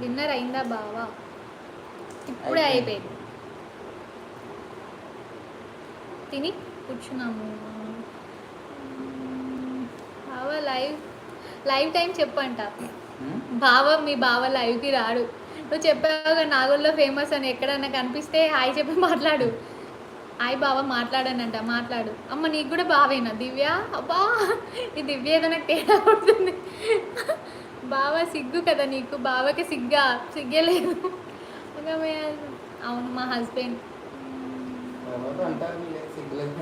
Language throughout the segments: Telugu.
డిన్నర్ అయిందా బావా? ఇప్పుడే అయిపోయింది. తిని కూర్చున్నాము. బావా లైవ్ లైవ్ టైం చెప్పంట? బావ మీ బావ లైవ్కి రాడు. నువ్వు చెప్పావుగా నాగోల్లో ఫేమస్ అని ఎక్కడన్నా కనిపిస్తే హాయ్ చెప్పి మాట్లాడు. హాయ్ బావ మాట్లాడానంట మాట్లాడు. అమ్మ నీకు కూడా బావేనా దివ్య? అబ్బా ఈ దివ్య ఏదో నాకు తేడా కొడుతుంది. బావ సిగ్గు కదా నీకు? బావకి సిగ్గా? సిగ్గే లేదు. ఇంకా మే- అవును మా హస్బెండ్. సిగ్గులేదు.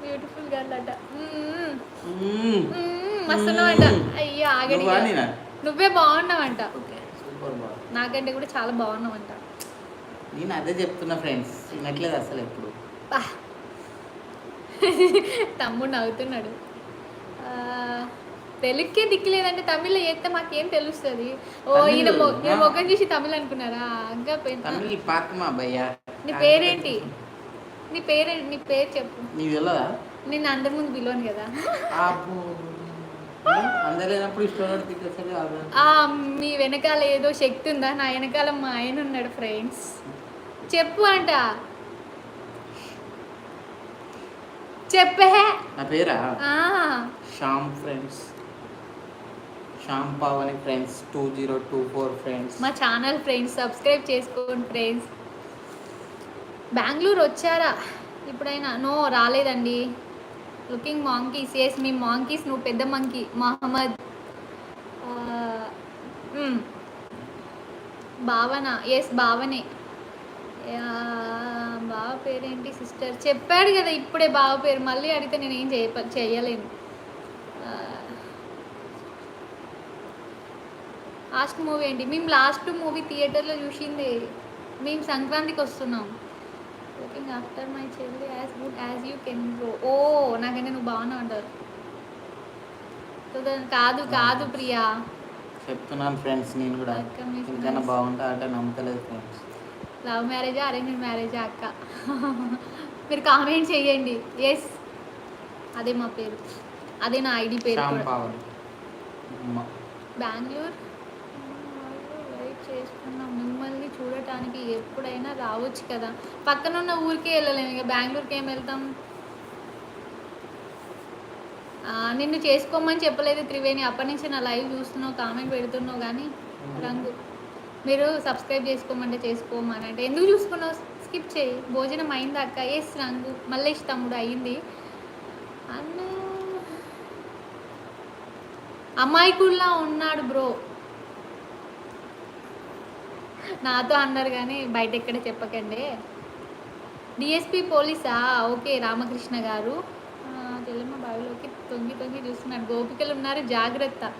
బ్యూటిఫుల్ గర్ల్ అట. మస్తున్నావంట. అయ్యో ఆగడి నువ్వా నేనా? నువ్వే బాగున్నావంట. నాకంటే కూడా చాలా బాగున్నావంట. నేను అదే చెప్తున్నా ఫ్రెండ్స్. వినట్లేదు అసలు ఎప్పుడు. తమ్ముడు నవ్వుతున్నాడు. ఆ, తెలుగుకే దిక్కులేదంటే తమిళ్ళో చేస్తే మాకేం తెలుస్తుంది? ఓ తమిళ్. ఈయన ఈయన. ముఖం చూసి తమిళ్ అనుకున్నారా? ఇంకా తమిళ్ నీ పేరేంటి? నీ పేరే నీ పేరు చెప్పు. నేను అందరి ముందు పిలవను కదా. మీ వెనకాల ఏదో శక్తి ఉందా? నా వెనకాల మా ఆయన ఉన్నాడు ఫ్రెండ్స్ చెప్పు అంట. చెప్పే. నా పేరా? ఆ, Shyam friends. Shyam Pavani friends two zero two four friends. మా ఛానల్ ఫ్రెండ్స్ సబ్స్క్రైబ్ చేసుకోండి ఫ్రెండ్స్. బెంగళూరు వచ్చారా? ఇప్పుడైనా? నో రాలేదండి. లుకింగ్ మాంకీస్. ఎస్ మీ మాంకీస్ నువ్వు పెద్ద మంకీ. మహమ్మద్. భావన. ఎస్ భావనే. బావ పేరేంటి సిస్టర్? చెప్పాడు కదా ఇప్పుడే బావ పేరు. మళ్ళీ అడిగితే నేను ఏం చేయ చేయలేను. లాస్ట్ మూవీ ఏంటి? మేము లాస్ట్ మూవీ థియేటర్లో చూసింది. మేము సంక్రాంతికి వస్తున్నాం. లుకింగ్ ఆఫ్టర్ మై చెల్లి as good as you can go ఓ నాకంటే నువ్వు బాగున్నావు అంటారు కాదు కాదు ప్రియా. చెప్తున్నాను ఫ్రెండ్స్ నేను కూడా. బాగుంటా అంటే నమ్మకలేదు ఫ్రెండ్స్. లవ్ మ్యారేజా? అరేంజ్ మ్యారేజా అక్క? మీరు కామెంట్ చేయండి. ఎస్ అదే మా పేరు. అదే నా ఐడి పేరు బెంగళూరు? వెయిట్ చేస్తున్నాం. మిమ్మల్ని చూడటానికి ఎప్పుడైనా రావచ్చు కదా. పక్కన ఉన్న ఊరికే వెళ్ళలేము ఇక బెంగళూరుకి ఏం వెళ్తాం? నిన్ను చేసుకోమని చెప్పలేదు త్రివేణి. అప్పటి నుంచి నా లైవ్ చూస్తున్నావు కామెంట్ పెడుతున్నావు కానీ రంగు. మీరు సబ్స్క్రైబ్ చేసుకోమంటే చేసుకోమనంటే ఎందుకు చూసుకున్నావు? స్కిప్ చేయి. భోజనం అయింది అక్క? ఎస్ రంగు మల్లేష్ తమ్ముడు అయింది. అన్న. అమాయకుల్లా ఉన్నాడు బ్రో. నాతో అన్నారు కానీ బయట ఎక్కడ చెప్పకండి. డిఎస్పి పోలీసా? ఓకే రామకృష్ణ గారు. ఆ, చెల్లెమ్మ బావిలోకి తొంగి తొంగి చూస్తున్నాడు. గోపికలు ఉన్నారు. జాగ్రత్త.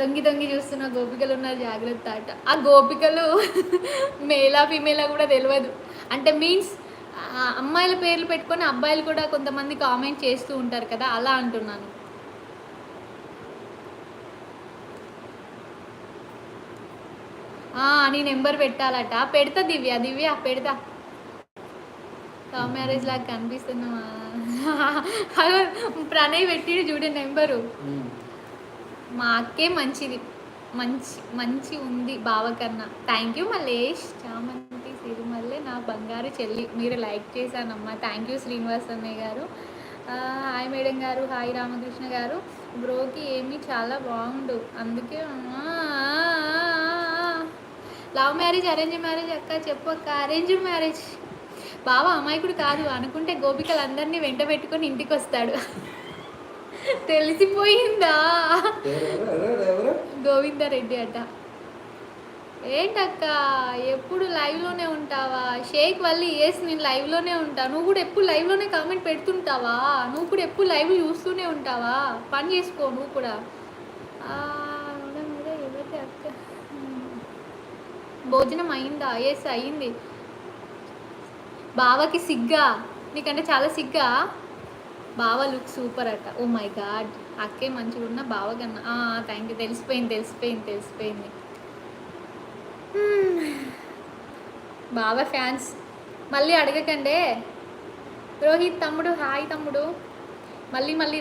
తొంగి తొంగి చూస్తున్న గోపికలు ఉన్నారు జాగ్రత్త అట. ఆ గోపికలు మేలా ఫీమేలా కూడా తెలియదు అంటే మీన్స్ అమ్మాయిల పేర్లు పెట్టుకొని అబ్బాయిలు కూడా కొంతమంది కామెంట్ చేస్తూ ఉంటారు కదా అలా అంటున్నాను. ఆ, నీ నెంబర్ పెట్టాలట. పెడతా దివ్య దివ్య పెడతా. లవ్ మ్యారేజ్ లాగా కనిపిస్తున్నావా ప్రణయ్ పెట్టి చూడే నెంబరు. మా అక్కే మంచిది. మంచి మంచి ఉంది బావ కన్నా థ్యాంక్ యూ మల్లేష్. చామంతి సిరిమల్లె నా బంగారు చెల్లి. మీరు లైక్ చేశానమ్మా. థ్యాంక్ యూ శ్రీనివాస్ అన్నయ్య గారు. హాయ్ మేడం గారు. హాయ్ రామకృష్ణ గారు. బ్రోకి ఏమీ చాలా బాగుండు. అందుకే లవ్ మ్యారేజ్ అరేంజ్ మ్యారేజ్ అక్క చెప్పు అక్క. అరేంజ్ మ్యారేజ్ బావ అమాయకుడు కాదు. అనుకుంటే గోపికలు అందరినీ వెంట పెట్టుకొని ఇంటికి వస్తాడు తెలిసిపోయిందా? గోవిందారెడ్డి అట. ఏంటక్క ఎప్పుడు లైవ్లోనే ఉంటావా? షేక్ వల్లి ఎస్ నేను లైవ్లోనే ఉంటా. నువ్వు కూడా ఎప్పుడు లైవ్లోనే కామెంట్ పెడుతుంటావా? నువ్వు కూడా ఎప్పుడు లైవ్ చూస్తూనే ఉంటావా? పని చేసుకో నువ్వు కూడా. అక్క. భోజనం అయిందా? ఎస్ అయింది. బావకి సిగ్గా? నీకంటే చాలా సిగ్గా? బావ లుక్ సూపర్ అట. Oh my god. అక్కే మంచిగా ఉన్న బావ కన్నా థ్యాంక్ యూ తెలిసిపోయింది తెలిసిపోయింది. తెలిసిపోయింది. బావ ఫ్యాన్స్. మళ్ళీ అడగకండే. రోహిత్ తమ్ముడు హాయ్ తమ్ముడు. మళ్ళీ మళ్ళీ